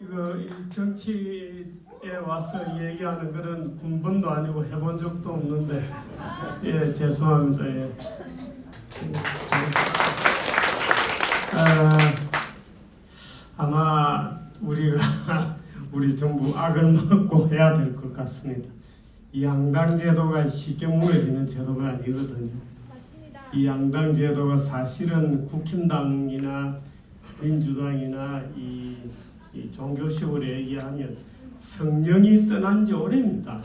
이거 이 정치에 와서 얘기하는 그런 군번도 아니고 해본 적도 없는데 예 죄송합니다. 예. 아, 아마 우리가 우리 정부 악을 먹고 해야 될 것 같습니다. 이 양당 제도가 쉽게 무너지는 제도가 아니거든요. 맞습니다. 이 양당 제도가 사실은 국힘당이나 민주당이나 이, 이 종교식으로 얘기하면 성령이 떠난 지 오래입니다.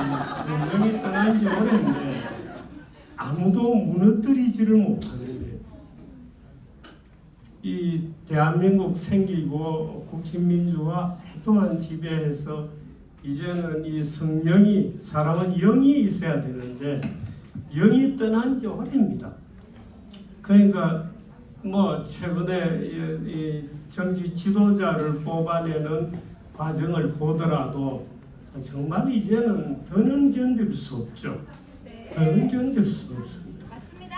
이 성령이 떠난 지 오래인데 아무도 무너뜨리지를 못하는 거예요. 이 대한민국 생기고 국힘민주가 오랫동안 지배해서 이제는 이 성령이 사람은 영이 있어야 되는데 영이 떠난 지 오래입니다. 그러니까 뭐 최근에 이, 이 정치 지도자를 뽑아내는 과정을 보더라도 정말 이제는 더는 견딜 수 없죠. 네. 더는 견딜 수 없습니다. 맞습니다.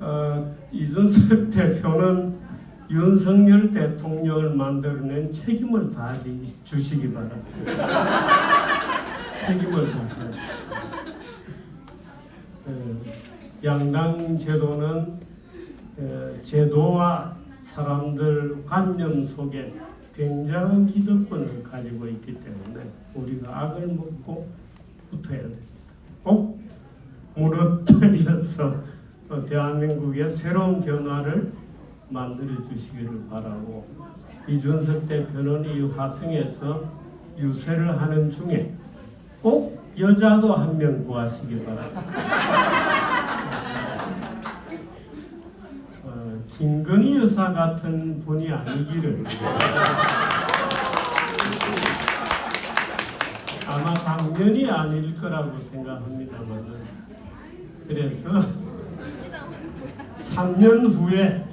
어, 이준석 대표는 윤석열 대통령을 만들어낸 책임을 다해 주시기 바랍니다. 책임을 다해. 어, 양당 제도는 어, 제도와 사람들 관념 속에 굉장한 기득권을 가지고 있기 때문에 우리가 악을 먹고 붙어야 됩니다. 꼭 무너뜨려서 어, 대한민국의 새로운 변화를 만들어 주시기를 바라고 이준석 대표는 이 화성에서 유세를 하는 중에 꼭 여자도 한 명 구하시기 바랍니다. 김건희 여사 같은 분이 아니기를 아마 당연히 아닐 거라고 생각합니다만 그래서 민주당 3년 후에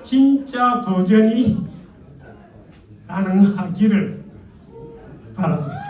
진짜 도전이 가능하기를 바랍니다.